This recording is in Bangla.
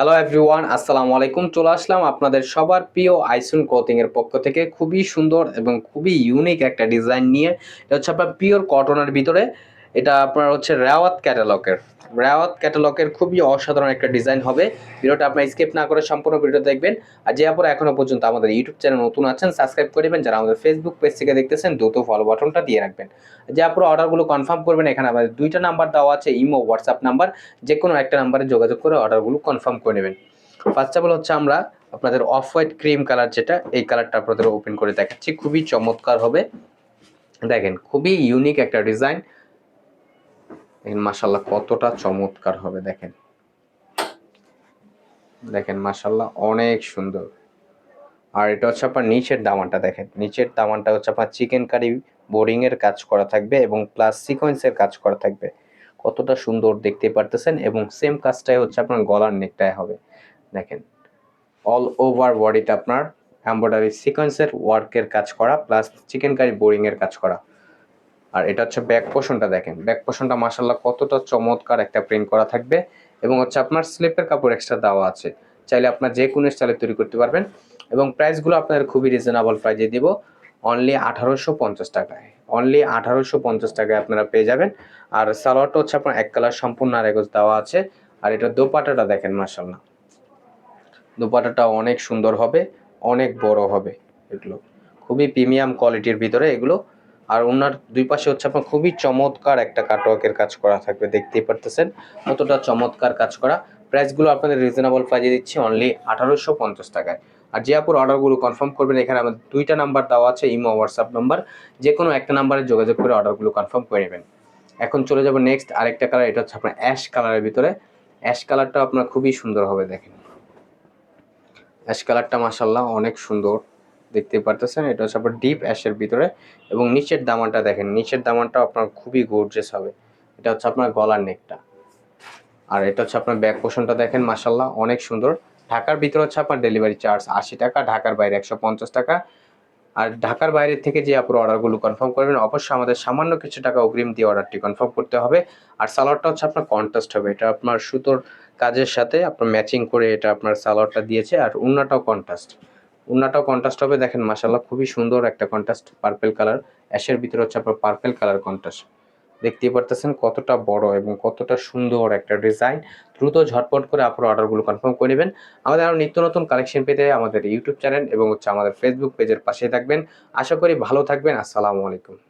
হ্যালো এভরিওয়ান আসসালামু আলাইকুম চলে আসলাম আপনাদের সবার প্রিয় আইসুন ক্লথিং এর পক্ষ থেকে। খুবই সুন্দর এবং খুবই ইউনিক একটা ডিজাইন নিয়ে। এটা হচ্ছে আপনার পিওর কটনের ভিতরে। এটা আপনার হচ্ছে রেওয়াত ক্যাটালগের রেওয়াত ক্যাটালগের খুবই অসাধারণ একটা ডিজাইন হবে। ভিডিওটা আপনার স্কিপ না করে সম্পূর্ণ ভিডিও দেখবেন। আর যে আপনারা এখনও পর্যন্ত আমাদের ইউটিউব চ্যানেল নতুন আছেন সাবস্ক্রাইব করে দেবেন যারা আমাদের ফেসবুক পেজ থেকে দেখতেছেন, দ্রুত ফলো বাটনটা দিয়ে রাখবেন। যে আপনারা অর্ডারগুলো কনফার্ম করবেন, এখানে আমাদের দুইটা নাম্বার দেওয়া আছে, ইমো হোয়াটসঅ্যাপ নাম্বার যে কোনো একটা নাম্বারে যোগাযোগ করে অর্ডারগুলো কনফার্ম করে নেবেন। ফার্স্ট অফ অল হচ্ছে আমরা আপনাদের অফ হোয়াইট ক্রিম কালার যেটা, এই কালারটা আপনাদের ওপেন করে দেখাচ্ছি। খুবই চমৎকার হবে। দেখেন, খুবই ইউনিক একটা ডিজাইন দেখেন মাসাল্লাহ কতটা চমৎকার হবে, দেখেন। দেখেন মাসাল্লাহ অনেক সুন্দর। আর এটা হচ্ছে আপনার নিচের দামানটা, দেখেন। নিচের দামানটা হচ্ছে আপনার চিকেন কারি বোরিং এর কাজ করা থাকবে এবং প্লাস সিকোয়েন্সের কাজ করা থাকবে। কতটা সুন্দর দেখতে পারতেছেন এবং সেম কাজটাই হচ্ছে আপনার গলার নেকটায় হবে। দেখেন অল ওভার বডিটা আপনার এম্ব্রয়ডারি সিকোয়েন্সের ওয়ার্কের কাজ করা প্লাস চিকেন কারি বোরিং এর কাজ করা। আর এটা হচ্ছে ব্যাক পোষণটা দেখেন। ব্যাক পোষণটা মাসাল্লাহ কতটা চমৎকার একটা প্রিন্ট করা থাকবে এবং হচ্ছে আপনার স্লিপের কাপড় এক্সট্রা দেওয়া আছে। চাইলে আপনার যে কোনো স্টাইলে তৈরি করতে পারবেন এবং প্রাইসগুলো আপনাদের খুবই রিজনেবল প্রাইজে দিব। অনলি আঠারোশো পঞ্চাশ টাকায়। অনলি আঠারোশো পঞ্চাশ টাকায় আপনারা পেয়ে যাবেন। আর সালোয়ারটা হচ্ছে আপনার এক কালার সম্পূর্ণ আরেগজ দেওয়া আছে। আর এটা দোপাটাটা দেখেন মাসাল্লাহ দোপাটাটা অনেক সুন্দর হবে, অনেক বড় হবে এগুলো। খুবই প্রিমিয়াম কোয়ালিটির ভিতরে এগুলো আর ওনার দুই পাশে হচ্ছে আপনার খুবই চমৎকার একটা কাটওয়ার্কের কাজ করা থাকবে, দেখতেই পারতেছেন। কতটা চমৎকার কাজ করা। প্রাইসগুলো আপনাদের রিজনেবল প্রাইজে দিচ্ছি অনলি আঠারোশো পঞ্চাশ টাকায়। আর যে আপুর অর্ডারগুলো কনফার্ম করবেন, এখানে আমাদের দুইটা নাম্বার দেওয়া আছে, ইমো হোয়াটসঅ্যাপ নাম্বার যে কোনো একটা নাম্বারে যোগাযোগ করে অর্ডারগুলো কনফার্ম করে নেবেন। এখন চলে যাব নেক্সট আরেকটা কালার এটা হচ্ছে আপনার অ্যাশ কালারের ভিতরে। অ্যাশ কালারটা আপনার খুবই সুন্দর হবে, দেখেন। অ্যাশ কালারটা মাসাল্লাহ অনেক সুন্দর। দেখতে পারতেছেন, এটা হচ্ছে আপনার ডিপ অ্যাশের ভিতরে এবং নিচের দামানটা দেখেন, নিচের দামানটা আপনার খুবই গর্জেস হবে। এটা হচ্ছে আপনার গলার নেকটা আর এটা হচ্ছে আপনার ব্যাক পোষণটা দেখেন মাসাল্লাহ অনেক সুন্দর। ঢাকার ভিতরে হচ্ছে আপনার ডেলিভারি চার্জ আশি টাকা, ঢাকার বাইরে একশো পঞ্চাশ টাকা। আর ঢাকার বাইরে থেকে যে আপনার অর্ডারগুলো কনফার্ম করবেন, অবশ্যই আমাদের সামান্য কিছু টাকা অগ্রিম দিয়ে অর্ডারটি কনফার্ম করতে হবে। আর সালোয়ারটা হচ্ছে আপনার কন্ট্রাস্ট হবে, এটা আপনার সুতোর কাজের সাথে আপনার ম্যাচিং করে এটা আপনার সালোয়ারটা দিয়েছে, আর উন্নাটাও কন্ট্রাস্ট উন্নাটাও কন্ট্রাস্ট হবে। দেখেন মাসাল্লাহ খুবই সুন্দর একটা কন্ট্রাস্ট পার্পেল কালার অ্যাশের ভিতরে হচ্ছে আপনার পার্পেল কালার কন্ট্রাস্ট দেখতেই পারতেছেন কতটা বড় এবং কতটা সুন্দর একটা ডিজাইন দ্রুত ঝটপট করে আপনার অর্ডারগুলো কনফার্ম করে নেবেন। আমাদের আরও নিত্য নতুন কালেকশন পেতে আমাদের ইউটিউব চ্যানেল এবং হচ্ছে আমাদের ফেসবুক পেজের পাশে থাকবেন। আশা করি ভালো থাকবেন। আসসালামু আলাইকুম।